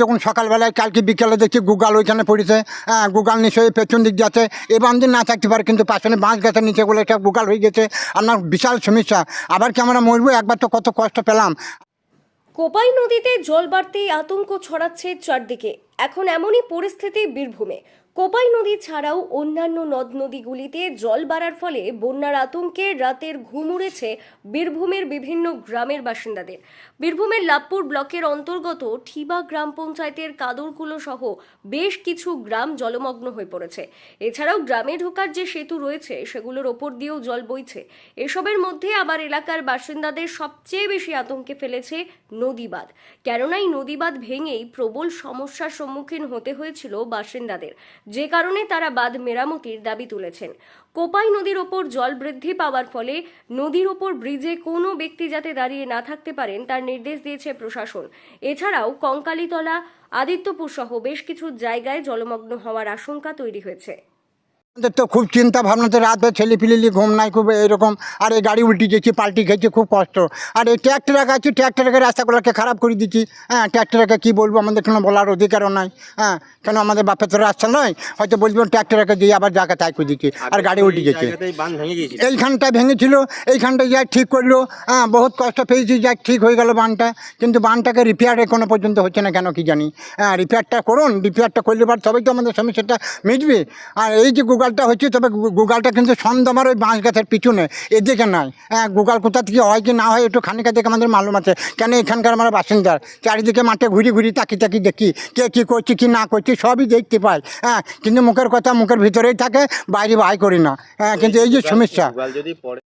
যখন সকালবেলায় কালকে বিকেলে দেখছি গুগাল ওইখানে পড়েছে হ্যাঁ গুগাল নিশ্চয়ই পেছন দিক যাচ্ছে এই বান্ধে না থাকতে পারে, কিন্তু পাশে বাঁশ গাছের নিচে বলে একটা গুগাল হয়ে গেছে। আপনার বিশাল সমস্যা। আবার কি আমরা মরবো? একবার তো কত কষ্ট পেলাম। কোপাই নদীতে জল বাড়তেই আতঙ্ক ছড়াচ্ছে চারদিকে। এখন এমনই পরিস্থিতি বীরভূমে। কোপাই নদী ছাড়াও অন্যান্য নদ নদীগুলিতে জল বাড়ার ফলে বন্যার আতঙ্কে রাতের ঘুম উড়েছে বীরভূমের বিভিন্ন গ্রামের বাসিন্দাদের। বীরভূমের লাভপুর ব্লকের অন্তর্গত ঠিবা গ্রাম পঞ্চায়েতের কাদরকুলো সহ বেশ কিছু গ্রাম জলমগ্ন হয়ে পড়েছে। এছাড়াও গ্রামে ঢোকার যে সেতু রয়েছে, সেগুলোর ওপর দিয়েও জল বইছে। এসবের মধ্যে আবার এলাকার বাসিন্দাদের সবচেয়ে বেশি আতঙ্কে ফেলেছে নদীবাঁধ। কেননা, এই নদীবাঁধ ভেঙেই প্রবল সমস্যার সম্মুখীন হতে হয়েছিল বাসিন্দাদের। যে কারণে তারা বাঁধ মেরামতির দাবি তুলেছেন। কোপাই নদীর ওপর জল বৃদ্ধি পাওয়ার ফলে নদীর ওপর ব্রিজে কোনো ব্যক্তি যাতে দাঁড়িয়ে না থাকতে পারেন, তার নির্দেশ দিয়েছে প্রশাসন। এছাড়াও কঙ্কালীতলা, আদিত্যপুর সহ বেশ কিছু জায়গায় জলমগ্ন হওয়ার আশঙ্কা তৈরি হয়েছে। আমাদের তো খুব চিন্তা ভাবনাতে রাত ভর ছেলে পিলিলি ঘুম নাই খুব এরকম। আর এই গাড়ি উল্টি গেছি পাল্টি খেয়েছি খুব কষ্ট। আর এই ট্র্যাক্টর আছে ট্র্যাক্টরকে রাস্তাগুলোকে খারাপ করে দিচ্ছি হ্যাঁ ট্র্যাক্টরকে কী বলব আমাদের কোনো বলার অধিকারও নাই। হ্যাঁ কেন আমাদের বাপের তো রাস্তা নয় হয়তো বলব ট্র্যাক্টরকে দিয়ে আবার জায়গা তাই করে দিচ্ছি আর গাড়ি উল্টি গেছে। এইখানটা ভেঙেছিল এইখানটা যাই ঠিক করল। হ্যাঁ বহুত কষ্ট পেয়েছি যাই ঠিক হয়ে গেল বানটা কিন্তু বানটাকে রিপেয়ার এখনও পর্যন্ত হচ্ছে না কেন কি জানি। হ্যাঁ রিপেয়ারটা করুন রিপেয়ারটা করলে পর তবেই তো আমাদের সমস্যাটা মিটবে। আর এই যে গুগলটা হচ্ছে তবে গুগালটা কিন্তু সন্দমার ওই বাঁশ গাছের পিছনে এদিকে নয় হ্যাঁ গুগল কোথা থেকে হয় কি না হয় একটু খানিকা থেকে আমাদের মালুম আছে। কেন এখানকার আমরা বাসিন্দার চারিদিকে মাঠে ঘুরি ঘুরি তাকি তাকি দেখি কে কী করছি কি না করছি সবই দেখতে পাই। হ্যাঁ কিন্তু মুখের কথা মুখের ভিতরেই থাকে বাইরে বাই করি না। হ্যাঁ কিন্তু এই যে সমস্যা। যদি পড়ে